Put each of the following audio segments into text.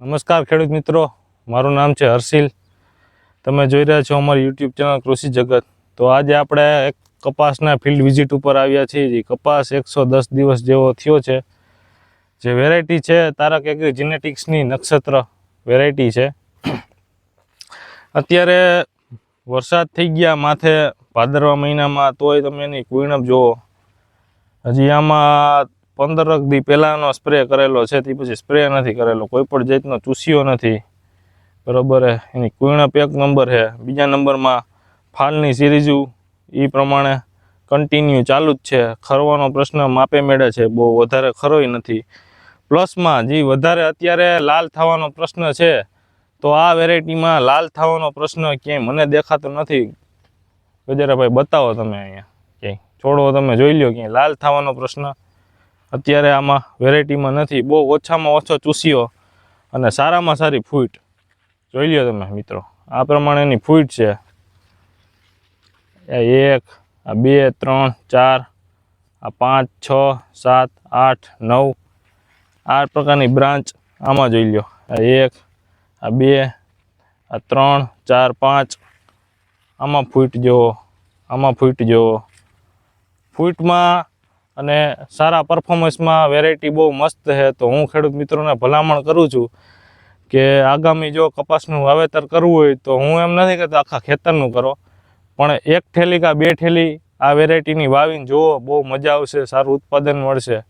નમસ્કાર ખેડૂત મિત્રો, મારું નામ છે હર્ષિલ. તમે જોઈ રહ્યા છો અમારી યુટ્યુબ ચેનલ કૃષિ જગત. તો આજે આપણે એક કપાસના ફિલ્ડ વિઝિટ ઉપર આવ્યા છીએ. જે કપાસ એકસો દસ દિવસ જેવો થયો છે. જે વેરાયટી છે, તારક એગ્રી જીનેટિક્સની નક્ષત્ર વેરાયટી છે. અત્યારે વરસાદ થઈ ગયા માથે, ભાદરવા મહિનામાં તોય તમે એની કુઈણપ જુઓ. હજી આમાં પંદરક દી પહેલાંનો સ્પ્રે કરેલો છે, તે પછી સ્પ્રે નથી કરેલો. કોઈ પણ જાતનો ચૂસ્યો નથી. બરાબર એની કુઈણપ પેક નંબર છે બીજા નંબરમાં ફાલની સિરીઝુ. એ પ્રમાણે કન્ટિન્યુ ચાલુ જ છે. ખરવાનો પ્રશ્ન માપે મેળે છે. બહુ વધારે ખરોય નથી. પ્લસમાં જે વધારે અત્યારે લાલ થવાનો પ્રશ્ન છે, તો આ વેરાયટીમાં લાલ થવાનો પ્રશ્ન ક્યાંય મને દેખાતો નથી. ગજરાભાઈ, બતાવો તમે અહીંયા. ક્યાંય? છોડો તમે, જોઈ લ્યો ક્યાંય. લાલ થવાનો પ્રશ્ન અત્યારે આમાં વેરાયટીમાં નથી. બહુ ઓછામાં ઓછો ચૂસ્યો અને સારામાં સારી ફૂટ જોઈ લ્યો તમે મિત્રો. આ પ્રમાણેની ફૂટ છે. એક, આ બે, ત્રણ, ચાર, આ પાંચ, છ, સાત, આઠ, નવ આ પ્રકારની બ્રાન્ચ આમાં જોઈ લ્યો. આ એક, આ બે, આ ત્રણ, ચાર, પાંચ. આમાં ફૂટ જુઓ આમાં ફૂટ જુઓ ફૂટમાં અને સારા પરફોર્મન્સમાં વેરાયટી બહુ મસ્ત છે. તો હું ખેડૂત મિત્રોને ભલામણ કરું છું કે આગામી જો કપાસનું વાવેતર કરવું હોય તો હું એમ નથી કહેતો આખા ખેતરનું કરો. પણ એક ઠેલી કાં બે ઠેલી આ વેરાયટીની વાવીને જુઓ, બહુ મજા આવશે, સારું ઉત્પાદન મળશે.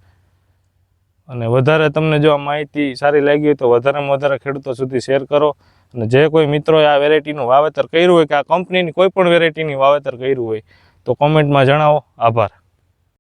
અને વધારે તમને જો આ માહિતી સારી લાગી હોય તો વધારેમાં વધારે ખેડૂતો સુધી શેર કરો. અને જે કોઈ મિત્રોએ આ વેરાયટીનું વાવેતર કર્યું હોય કે આ કંપનીની કોઈ પણ વેરાયટીની વાવેતર કર્યું હોય તો કોમેન્ટમાં જણાવો. આભાર.